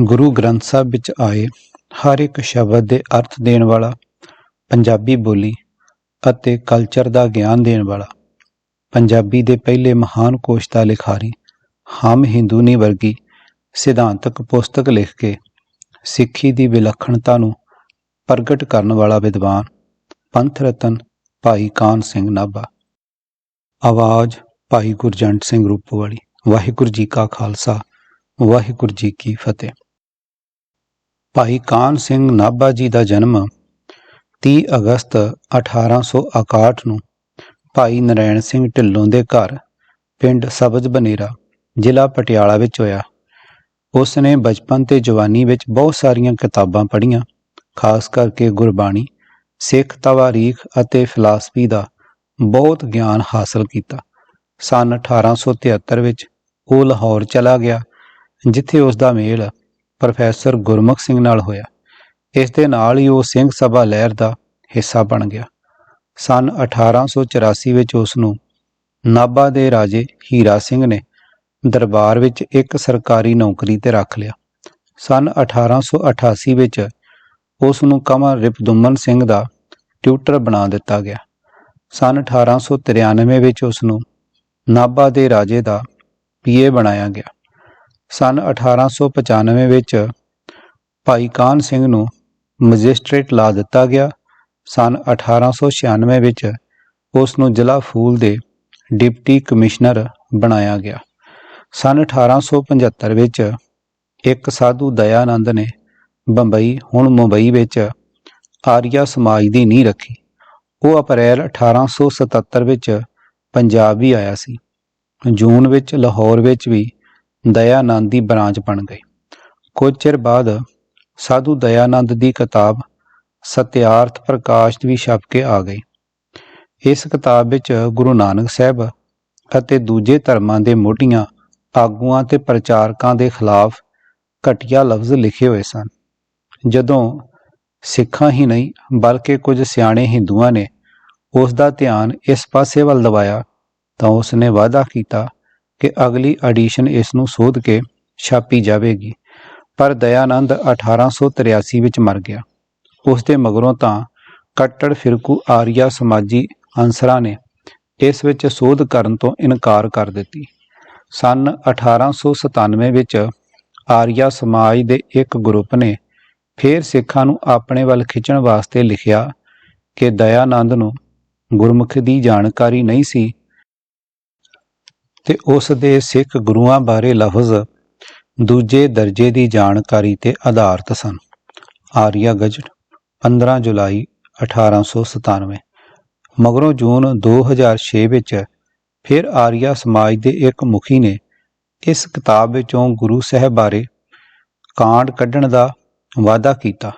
ਗੁਰੂ ਗ੍ਰੰਥ ਸਾਹਿਬ ਵਿੱਚ ਆਏ, ਹਰ ਇੱਕ ਸ਼ਬਦ ਦੇ ਅਰਥ ਦੇਣ ਵਾਲਾ, ਪੰਜਾਬੀ ਬੋਲੀ ਅਤੇ ਕਲਚਰ ਦਾ ਗਿਆਨ ਦੇਣ ਵਾਲਾ, ਪੰਜਾਬੀ ਦੇ ਪਹਿਲੇ ਮਹਾਨ ਕੋਸ਼ ਦਾ ਲਿਖਾਰੀ, ਹਮ ਹਿੰਦੂਨੀ ਵਰਗੀ ਸਿਧਾਂਤਕ ਪੁਸਤਕ ਲਿਖ ਕੇ ਸਿੱਖੀ ਦੀ ਵਿਲੱਖਣਤਾ ਨੂੰ ਪ੍ਰਗਟ ਕਰਨ ਵਾਲਾ ਵਿਦਵਾਨ ਪੰਥ ਰਤਨ ਭਾਈ ਕਾਨ ਸਿੰਘ ਨਾਭਾ। ਆਵਾਜ਼ ਭਾਈ ਗੁਰਜੰਟ ਸਿੰਘ ਰੂਪਵਾਲੀ। ਵਾਹਿਗੁਰੂ ਜੀ ਕਾ ਖਾਲਸਾ, ਵਾਹਿਗੁਰੂ ਜੀ ਕੀ ਫਤਿਹ। ਭਾਈ ਕਾਨ ਸਿੰਘ ਨਾਭਾ ਜੀ ਦਾ ਜਨਮ 30 ਅਗਸਤ 1861 ਨੂੰ ਭਾਈ ਨਰੈਣ ਸਿੰਘ ਢਿੱਲੋਂ ਦੇ ਘਰ, ਪਿੰਡ ਸਬਜ਼ ਬਨੇਰਾ, ਜ਼ਿਲ੍ਹਾ ਪਟਿਆਲਾ ਵਿੱਚ ਹੋਇਆ। ਉਸ ਨੇ ਬਚਪਨ ਤੇ ਜਵਾਨੀ ਵਿੱਚ ਬਹੁਤ ਸਾਰੀਆਂ ਕਿਤਾਬਾਂ ਪੜ੍ਹੀਆਂ, ਖਾਸ ਕਰਕੇ ਗੁਰਬਾਣੀ, ਸਿੱਖ ਤਵਾਰੀਖ ਅਤੇ ਫਿਲਾਸਫੀ ਦਾ ਬਹੁਤ ਗਿਆਨ ਹਾਸਲ ਕੀਤਾ। ਸਨ 1873 ਵਿੱਚ ਉਹ ਲਾਹੌਰ ਚਲਾ ਗਿਆ, ਜਿੱਥੇ ਉਸ ਦਾ ਮੇਲ ਪ੍ਰੋਫੈਸਰ ਗੁਰਮੁਖ ਸਿੰਘ ਨਾਲ ਹੋਇਆ। ਇਸ ਦੇ ਨਾਲ ਹੀ ਉਹ ਸਿੰਘ ਸਭਾ ਲਹਿਰ ਦਾ ਹਿੱਸਾ ਬਣ ਗਿਆ। ਸਨ 1884 ਵਿੱਚ ਉਸ ਨੂੰ ਨਾਭਾ ਦੇ ਰਾਜੇ ਹੀਰਾ ਸਿੰਘ ਨੇ ਦਰਬਾਰ ਵਿੱਚ ਇੱਕ ਸਰਕਾਰੀ ਨੌਕਰੀ ਤੇ ਰੱਖ ਲਿਆ। ਸਨ 1888 ਵਿੱਚ ਉਸ ਨੂੰ ਕਮਰ ਰਿਪਦੁਮਨ ਸਿੰਘ ਦਾ ਟਿਊਟਰ ਬਣਾ ਦਿੱਤਾ ਗਿਆ। ਸਨ 1893 ਵਿੱਚ ਉਸ ਨੂੰ ਨਾਭਾ ਦੇ ਰਾਜੇ ਦਾ ਪੀਏ ਬਣਾਇਆ ਗਿਆ। ਸਨ 1895 ਵਿੱਚ ਭਾਈ ਕਾਨ ਸਿੰਘ ਨੂੰ ਮੈਜਿਸਟ੍ਰੇਟ ਲਾ ਦਿੱਤਾ ਗਿਆ। ਸਨ 1896 ਵਿੱਚ ਉਸ ਨੂੰ ਜ਼ਿਲ੍ਹਾ ਫੂਲ ਦੇ ਡਿਪਟੀ ਕਮਿਸ਼ਨਰ ਬਣਾਇਆ ਗਿਆ। ਸਨ 1875 ਵਿੱਚ ਇੱਕ ਸਾਧੂ ਦਇਆਨੰਦ ਨੇ ਬੰਬਈ, ਹੁਣ ਮੁੰਬਈ ਵਿੱਚ ਆਰੀਆ ਸਮਾਜ ਦੀ ਨੀਂਹ ਰੱਖੀ। ਉਹ ਅਪ੍ਰੈਲ 1877 ਵਿੱਚ ਪੰਜਾਬ ਵੀ ਆਇਆ ਸੀ। ਜੂਨ ਵਿੱਚ ਲਾਹੌਰ ਵਿੱਚ ਵੀ ਦਇਆਨੰਦ ਦੀ ਬ੍ਰਾਂਚ ਬਣ ਗਈ। ਕੁਝ ਚਿਰ ਬਾਅਦ ਸਾਧੂ ਦਇਆਨੰਦ ਦੀ ਕਿਤਾਬ ਸਤਿਆਰਥ ਪ੍ਰਕਾਸ਼ ਵੀ ਛਪ ਕੇ ਆ ਗਈ। ਇਸ ਕਿਤਾਬ ਵਿੱਚ ਗੁਰੂ ਨਾਨਕ ਸਾਹਿਬ ਅਤੇ ਦੂਜੇ ਧਰਮਾਂ ਦੇ ਮੋਢੀਆਂ, ਆਗੂਆਂ ਤੇ ਪ੍ਰਚਾਰਕਾਂ ਦੇ ਖਿਲਾਫ ਘਟੀਆ ਲਫ਼ਜ਼ ਲਿਖੇ ਹੋਏ ਸਨ। ਜਦੋਂ ਸਿੱਖਾਂ ਹੀ ਨਹੀਂ, ਬਲਕਿ ਕੁਝ ਸਿਆਣੇ ਹਿੰਦੂਆਂ ਨੇ ਉਸ ਦਾ ਧਿਆਨ ਇਸ ਪਾਸੇ ਵੱਲ ਦਵਾਇਆ ਤਾਂ ਉਸ ਨੇ ਵਾਅਦਾ ਕੀਤਾ ਕਿ ਅਗਲੀ ਐਡੀਸ਼ਨ ਇਸ ਨੂੰ ਸੋਧ ਕੇ ਛਾਪੀ ਜਾਵੇਗੀ। ਪਰ ਦਇਆਨੰਦ 1883 ਵਿੱਚ ਮਰ ਗਿਆ। ਉਸ ਦੇ ਮਗਰੋਂ ਤਾਂ ਕੱਟੜ ਫਿਰਕੂ ਆਰੀਆ ਸਮਾਜੀ ਅੰਸਰਾਂ ਨੇ ਇਸ ਵਿੱਚ ਸੋਧ ਕਰਨ ਤੋਂ ਇਨਕਾਰ ਕਰ ਦਿੱਤੀ। ਸਨ 1897 ਵਿੱਚ ਆਰੀਆ ਸਮਾਜ ਦੇ ਇੱਕ ਗਰੁੱਪ ਨੇ ਫਿਰ ਸਿੱਖਾਂ ਨੂੰ ਆਪਣੇ ਵੱਲ ਖਿੱਚਣ ਵਾਸਤੇ ਲਿਖਿਆ ਕਿ ਦਇਆਨੰਦ ਨੂੰ ਗੁਰਮੁਖ ਦੀ ਜਾਣਕਾਰੀ ਨਹੀਂ ਸੀ ਤੇ ਉਸ ਦੇ ਸਿੱਖ ਗੁਰੂਆਂ ਬਾਰੇ ਲਫ਼ਜ਼ ਦੂਜੇ ਦਰਜੇ ਦੀ ਜਾਣਕਾਰੀ ਤੇ ਆਧਾਰਿਤ ਸਨ। ਆਰੀਆ ਗਜਟ 15 ਜੁਲਾਈ 1897 ਮਗਰੋਂ ਜੂਨ 2006 ਵਿੱਚ ਫਿਰ ਆਰੀਆ ਸਮਾਜ ਦੇ ਇੱਕ ਮੁਖੀ ਨੇ ਇਸ ਕਿਤਾਬ ਵਿੱਚੋਂ ਗੁਰੂ ਸਾਹਿਬ ਬਾਰੇ ਕਾਂਡ ਕੱਢਣ ਦਾ ਵਾਅਦਾ ਕੀਤਾ,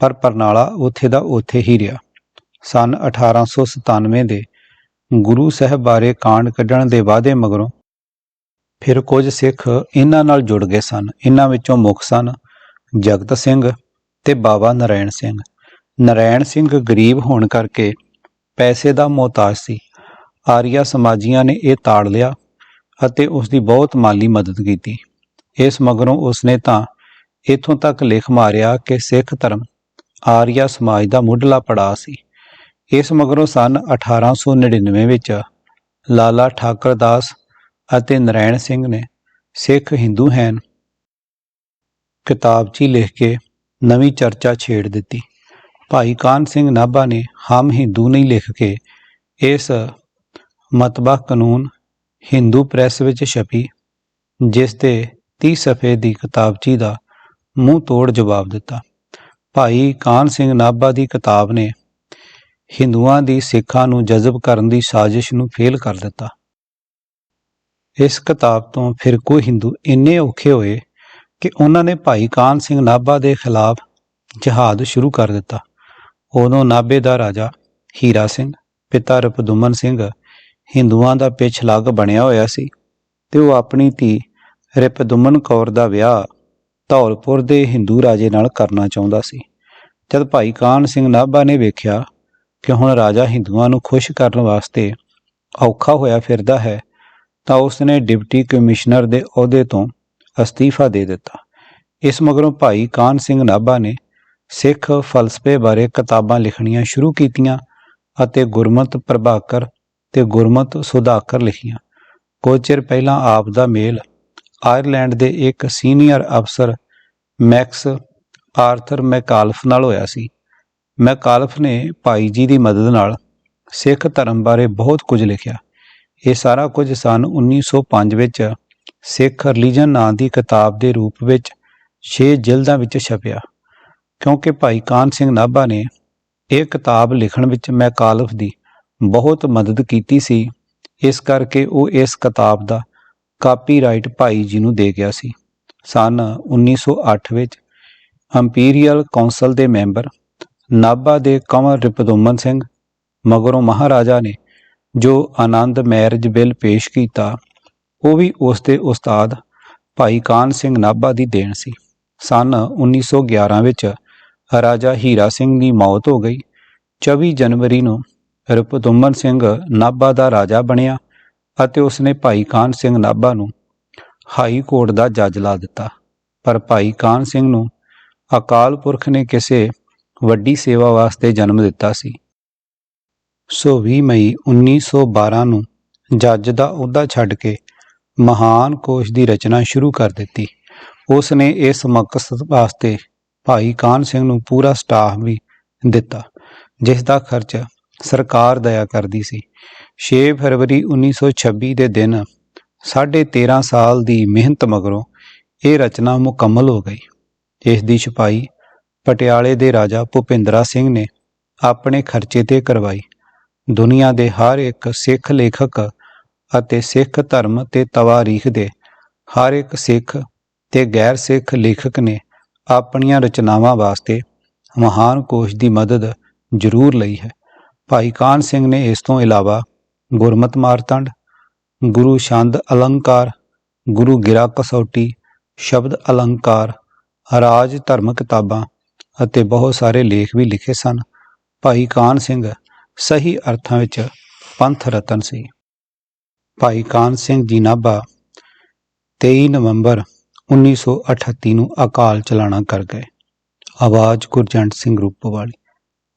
ਪਰ ਪਰਨਾਲਾ ਉੱਥੇ ਦਾ ਉੱਥੇ ਹੀ ਰਿਹਾ। ਸਨ 1897 ਦੇ ਗੁਰੂ ਸਾਹਿਬ ਬਾਰੇ ਕਾਂਡ ਕੱਢਣ ਦੇ ਵਾਅਦੇ ਮਗਰੋਂ ਫਿਰ ਕੁਝ ਸਿੱਖ ਇਹਨਾਂ ਨਾਲ ਜੁੜ ਗਏ ਸਨ। ਇਹਨਾਂ ਵਿੱਚੋਂ ਮੁੱਖ ਸਨ ਜਗਤ ਸਿੰਘ ਤੇ ਬਾਬਾ ਨਰੈਣ ਸਿੰਘ। ਨਰੈਣ ਸਿੰਘ ਗਰੀਬ ਹੋਣ ਕਰਕੇ ਪੈਸੇ ਦਾ ਮੁਹਤਾਜ ਸੀ। ਆਰੀਆ ਸਮਾਜੀਆਂ ਨੇ ਇਹ ਤਾੜ ਲਿਆ ਅਤੇ ਉਸ ਦੀ ਬਹੁਤ ਮਾਲੀ ਮਦਦ ਕੀਤੀ। ਇਸ ਮਗਰੋਂ ਉਸਨੇ ਤਾਂ ਇਥੋਂ ਤੱਕ ਲਿਖ ਮਾਰਿਆ ਕਿ ਸਿੱਖ ਧਰਮ ਆਰੀਆ ਸਮਾਜ ਦਾ ਮੁੱਢਲਾ ਪੜਾਅ ਸੀ। ਇਸ ਮਗਰੋਂ ਸਨ 1899 ਵਿੱਚ ਲਾਲਾ ਠਾਕਰ ਦਾਸ ਅਤੇ ਨਰੈਣ ਸਿੰਘ ਨੇ ਸਿੱਖ ਹਿੰਦੂ ਹੈਨ ਕਿਤਾਬਚੀ ਲਿਖ ਕੇ ਨਵੀਂ ਚਰਚਾ ਛੇੜ ਦਿੱਤੀ। ਭਾਈ ਕਾਨ ਸਿੰਘ ਨਾਭਾ ਨੇ ਹਮ ਹਿੰਦੂ ਨਹੀਂ ਲਿਖ ਕੇ ਇਸ ਮਤਬਾ ਕਾਨੂੰਨ ਹਿੰਦੂ ਪ੍ਰੈਸ ਵਿੱਚ ਛਪੀ, ਜਿਸ ਤੇ 30 ਸਫ਼ੇ ਦੀ ਕਿਤਾਬਚੀ ਦਾ ਮੂੰਹ ਤੋੜ ਜਵਾਬ ਦਿੱਤਾ। ਭਾਈ ਕਾਨ ਸਿੰਘ ਨਾਭਾ ਦੀ ਕਿਤਾਬ ਨੇ ਹਿੰਦੂਆਂ ਦੀ ਸਿੱਖਾਂ ਨੂੰ ਜਜ਼ਬ ਕਰਨ ਦੀ ਸਾਜ਼ਿਸ਼ ਨੂੰ ਫੇਲ ਕਰ ਦਿੱਤਾ। ਇਸ ਕਿਤਾਬ ਤੋਂ ਫਿਰ ਕੋਈ ਹਿੰਦੂ ਇੰਨੇ ਔਖੇ ਹੋਏ ਕਿ ਉਹਨਾਂ ਨੇ ਭਾਈ ਕਾਨ ਸਿੰਘ ਨਾਭਾ ਦੇ ਖਿਲਾਫ ਜਹਾਦ ਸ਼ੁਰੂ ਕਰ ਦਿੱਤਾ। ਉਦੋਂ ਨਾਭੇ ਦਾ ਰਾਜਾ ਹੀਰਾ ਸਿੰਘ, ਪਿਤਾ ਰਪਦੁਮਨ ਸਿੰਘ ਹਿੰਦੂਆਂ ਦਾ ਪਿਛ ਲੱਗ ਬਣਿਆ ਹੋਇਆ ਸੀ ਤੇ ਉਹ ਆਪਣੀ ਧੀ ਰਿਪਦੁਮਨ ਕੌਰ ਦਾ ਵਿਆਹ ਧੌਲਪੁਰ ਦੇ ਹਿੰਦੂ ਰਾਜੇ ਨਾਲ ਕਰਨਾ ਚਾਹੁੰਦਾ ਸੀ। ਜਦ ਭਾਈ ਕਾਨ ਸਿੰਘ ਨਾਭਾ ਨੇ ਵੇਖਿਆ ਕਿ ਹੁਣ ਰਾਜਾ ਹਿੰਦੂਆਂ ਨੂੰ ਖੁਸ਼ ਕਰਨ ਵਾਸਤੇ ਔਖਾ ਹੋਇਆ ਫਿਰਦਾ ਹੈ, ਤਾਂ ਉਸ ਨੇ ਡਿਪਟੀ ਕਮਿਸ਼ਨਰ ਦੇ ਅਹੁਦੇ ਤੋਂ ਅਸਤੀਫਾ ਦੇ ਦਿੱਤਾ। ਇਸ ਮਗਰੋਂ ਭਾਈ ਕਾਨ ਸਿੰਘ ਨਾਭਾ ਨੇ ਸਿੱਖ ਫਲਸਫੇ ਬਾਰੇ ਕਿਤਾਬਾਂ ਲਿਖਣੀਆਂ ਸ਼ੁਰੂ ਕੀਤੀਆਂ ਅਤੇ ਗੁਰਮਤ ਪ੍ਰਭਾਕਰ ਤੇ ਗੁਰਮਤ ਸੁਧਾਕਰ ਲਿਖੀਆਂ। ਕੁਝ ਚਿਰ ਪਹਿਲਾਂ ਆਪ ਦਾ ਮੇਲ ਆਇਰਲੈਂਡ ਦੇ ਇੱਕ ਸੀਨੀਅਰ ਅਫਸਰ ਮੈਕਸ ਆਰਥਰ ਮੈਕਾਲਫ ਨਾਲ ਹੋਇਆ ਸੀ। ਮੈਕਾਲਫ ਨੇ ਭਾਈ ਜੀ ਦੀ ਮਦਦ ਨਾਲ ਸਿੱਖ ਧਰਮ ਬਾਰੇ ਬਹੁਤ ਕੁਝ ਲਿਖਿਆ। ਇਹ ਸਾਰਾ ਕੁਝ ਸਨ 1905 ਵਿੱਚ ਸਿੱਖ ਰਿਲੀਜਨ ਨਾਂ ਦੀ ਕਿਤਾਬ ਦੇ ਰੂਪ ਵਿੱਚ 6 ਜਿਲਦਾਂ ਵਿੱਚ ਛਪਿਆ। ਕਿਉਂਕਿ ਭਾਈ ਕਾਨ ਸਿੰਘ ਨਾਭਾ ਨੇ ਇਹ ਕਿਤਾਬ ਲਿਖਣ ਵਿੱਚ ਮੈਕਾਲਫ ਦੀ ਬਹੁਤ ਮਦਦ ਕੀਤੀ ਸੀ। ਇਸ ਕਰਕੇ ਉਹ ਇਸ ਕਿਤਾਬ ਦਾ ਕਾਪੀਰਾਈਟ ਭਾਈ ਜੀ ਨੂੰ ਦੇ ਗਿਆ ਸੀ। ਸਨ 1908 ਵਿੱਚ ਇੰਪੀਰੀਅਲ ਕੌਂਸਲ ਦੇ ਮੈਂਬਰ ਨਾਭਾ ਦੇ ਕੰਵਰ ਰਿਪਦੋਮਨ ਸਿੰਘ ਮਗਰੋਂ ਮਹਾਰਾਜਾ ਨੇ ਜੋ ਆਨੰਦ ਮੈਰਿਜ ਬਿੱਲ ਪੇਸ਼ ਕੀਤਾ, ਉਹ ਵੀ ਉਸ ਦੇ ਉਸਤਾਦ ਭਾਈ ਕਾਨ ਸਿੰਘ ਨਾਭਾ ਦੀ ਦੇਣ ਸੀ। ਸਨ 1911 ਵਿੱਚ ਰਾਜਾ ਹੀਰਾ ਸਿੰਘ ਦੀ ਮੌਤ ਹੋ ਗਈ। 24 ਜਨਵਰੀ ਨੂੰ ਰਿਪਦੁਮਨ ਸਿੰਘ ਨਾਭਾ ਦਾ ਰਾਜਾ ਬਣਿਆ ਅਤੇ ਉਸਨੇ ਭਾਈ ਕਾਨ ਸਿੰਘ ਨਾਭਾ ਨੂੰ ਹਾਈ ਕੋਰਟ ਦਾ ਜੱਜ ਲਾ ਦਿੱਤਾ। ਪਰ ਭਾਈ ਕਾਨ ਸਿੰਘ ਨੂੰ ਅਕਾਲ ਪੁਰਖ ਨੇ ਕਿਸੇ ਵੱਡੀ ਸੇਵਾ ਵਾਸਤੇ ਜਨਮ ਦਿੱਤਾ ਸੀ। ਸੋ 20 ਮਈ 1912 ਨੂੰ ਜੱਜ ਦਾ ਅਹੁਦਾ ਛੱਡ ਕੇ ਮਹਾਨ ਕੋਸ਼ ਦੀ ਰਚਨਾ ਸ਼ੁਰੂ ਕਰ ਦਿੱਤੀ। ਉਸ ਨੇ ਇਸ ਮਕਸਦ ਵਾਸਤੇ ਭਾਈ ਕਾਨ ਸਿੰਘ ਨੂੰ ਪੂਰਾ ਸਟਾਫ ਵੀ ਦਿੱਤਾ, ਜਿਸ ਦਾ ਖਰਚ ਸਰਕਾਰ ਦਇਆ ਕਰਦੀ ਸੀ। 6 ਫਰਵਰੀ 1926 ਦੇ ਦਿਨ 13.5 ਸਾਲ ਦੀ ਮਿਹਨਤ ਮਗਰੋਂ ਇਹ ਰਚਨਾ ਮੁਕੰਮਲ ਹੋ ਗਈ। ਇਸ ਦੀ ਛਪਾਈ ਪਟਿਆਲੇ ਦੇ ਰਾਜਾ ਭੁਪਿੰਦਰਾ ਸਿੰਘ ਨੇ ਆਪਣੇ ਖਰਚੇ ਤੇ ਕਰਵਾਈ। ਦੁਨੀਆ ਦੇ ਹਰ ਇੱਕ ਸਿੱਖ ਲੇਖਕ ਅਤੇ ਸਿੱਖ ਧਰਮ ਤੇ ਤਵਾਰੀਖ ਦੇ ਹਰ ਇੱਕ ਸਿੱਖ ਤੇ ਗੈਰ ਸਿੱਖ ਲੇਖਕ ਨੇ ਆਪਣੀਆਂ ਰਚਨਾਵਾਂ ਵਾਸਤੇ ਮਹਾਨ ਕੋਸ਼ ਦੀ ਮਦਦ ਜ਼ਰੂਰ ਲਈ ਹੈ। ਭਾਈ ਕਾਨ ਸਿੰਘ ਨੇ ਇਸ ਤੋਂ ਇਲਾਵਾ ਗੁਰਮਤ ਮਾਰਤੰਡ, ਗੁਰੂ ਛੰਦ ਅਲੰਕਾਰ, ਗੁਰੂ ਗਿਰਾ ਕਸੌਟੀ, ਸ਼ਬਦ ਅਲੰਕਾਰ, ਰਾਜ ਧਰਮ ਕਿਤਾਬਾਂ ਅਤੇ ਬਹੁਤ ਸਾਰੇ ਲੇਖ ਵੀ ਲਿਖੇ ਸਨ। ਭਾਈ ਕਾਨ ਸਿੰਘ ਸਹੀ ਅਰਥਾਂ ਵਿੱਚ ਪੰਥ ਰਤਨ ਸੀ। ਭਾਈ ਕਾਨ ਸਿੰਘ ਜੀ ਨਾਭਾ 23 ਨਵੰਬਰ 1938 ਨੂੰ ਅਕਾਲ ਚਲਾਣਾ ਕਰ ਗਏ। ਆਵਾਜ਼ ਗੁਰਜੰਟ ਸਿੰਘ ਰੂਪੋਵਾਲੀ।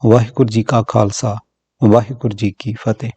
ਵਾਹਿਗੁਰੂ ਜੀ ਕਾ ਖਾਲਸਾ, ਵਾਹਿਗੁਰੂ ਜੀ ਕੀ ਫਤਿਹ।